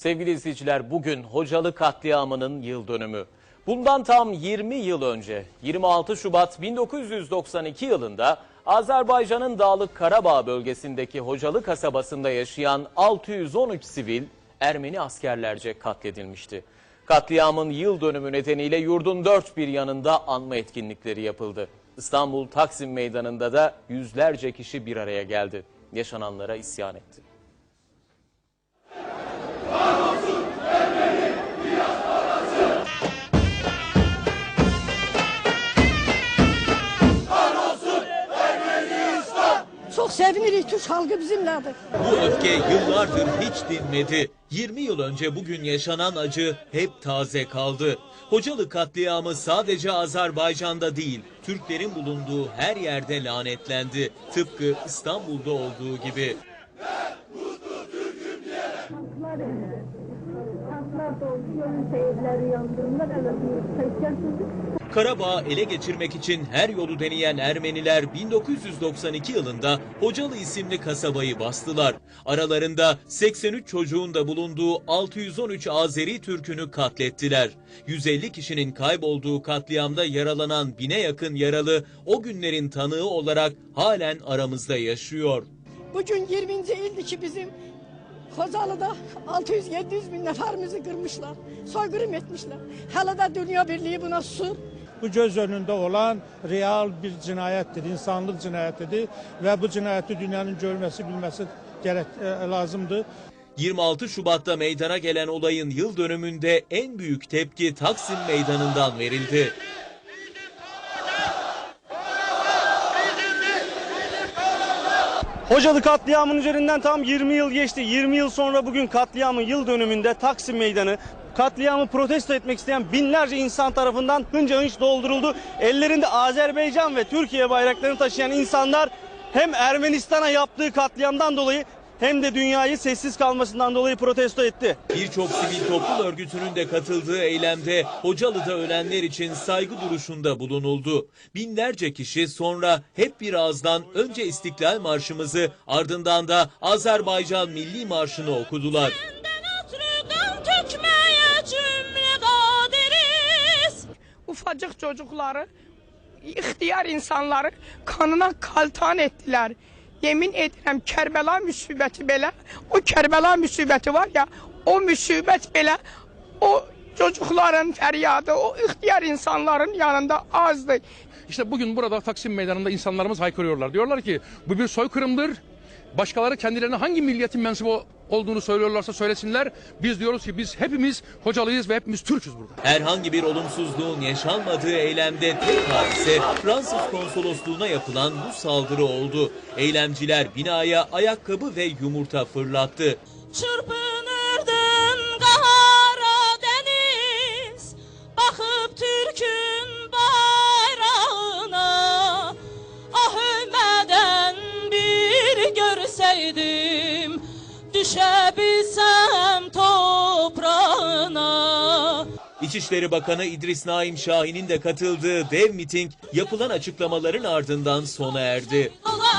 Sevgili izleyiciler bugün Hocalı katliamının yıl dönümü. Bundan tam 20 yıl önce 26 Şubat 1992 yılında Azerbaycan'ın Dağlık Karabağ bölgesindeki Hocalı kasabasında yaşayan 613 sivil Ermeni askerlerce katledilmişti. Katliamın yıl dönümü nedeniyle yurdun dört bir yanında anma etkinlikleri yapıldı. İstanbul Taksim Meydanı'nda da yüzlerce kişi bir araya geldi. Yaşananlara isyan etti. Sevinirik Türk halkı bizimledir. Bu öfke yıllardır hiç dinmedi. 20 yıl önce bugün yaşanan acı hep taze kaldı. Hocalı katliamı sadece Azerbaycan'da değil, Türklerin bulunduğu her yerde lanetlendi. Tıpkı İstanbul'da olduğu gibi. Tanklar doldu, yolun seyirleri yandırımlar, seçeceksiniz. Karabağ'ı ele geçirmek için her yolu deneyen Ermeniler 1992 yılında Hocalı isimli kasabayı bastılar. Aralarında 83 çocuğun da bulunduğu 613 Azeri Türk'ünü katlettiler. 150 kişinin kaybolduğu katliamda yaralanan bine yakın yaralı o günlerin tanığı olarak halen aramızda yaşıyor. Bugün 20. ildi ki bizim Kozalı'da 600-700 bin neferimizi kırmışlar. Soykırım etmişler. Hele de Dünya Birliği buna sur. Bu göz önündə olan real bir cinayətdir, insanlıq cinayətidir və bu cinayəti dünyanın görməsi, bilməsi gərək e, lazımdır. 26 Şubat'ta meydana gelen olayın yıl dönümünde en büyük tepki Taksim Meydanı'ndan verildi. Hocalı katliamın üzerinden tam 20 yıl geçti. 20 yıl sonra bugün katliamın yıl dönümünde Taksim Meydanı katliamı protesto etmek isteyen binlerce insan tarafından hınca hınç dolduruldu. Ellerinde Azerbaycan ve Türkiye bayraklarını taşıyan insanlar hem Ermenistan'a yaptığı katliamdan dolayı hem de dünyayı sessiz kalmasından dolayı protesto etti. Birçok sivil toplum örgütünün de katıldığı eylemde Hocalı'da ölenler için saygı duruşunda bulunuldu. Binlerce kişi sonra hep bir ağızdan önce İstiklal Marşımızı ardından da Azerbaycan Milli Marşı'nı okudular. Ufacık çocukları, ihtiyar insanları kanına kaltan ettiler. Yemin ederim Kerbela müsibeti belə, o Kerbela müsibeti var ya, o müsibet belə, o çocukların feryadı, o ihtiyar insanların yanında azdı. İşte bugün burada Taksim Meydanı'nda insanlarımız haykırıyorlar. Diyorlar ki bu bir soykırımdır. Başkaları kendilerine hangi milliyetin mensubu olduğunu söylüyorlarsa söylesinler. Biz diyoruz ki biz hepimiz hocalıyız ve hepimiz Türk'üz burada. Herhangi bir olumsuzluğun yaşanmadığı eylemde tek hadise Fransız konsolosluğuna yapılan bu saldırı oldu. Eylemciler binaya ayakkabı ve yumurta fırlattı. Çırpınırdın düşə bilsəm toprağına. İçişleri Bakanı İdris Naim Şahin'in de katıldığı dev miting yapılan açıklamaların ardından sona erdi. Allah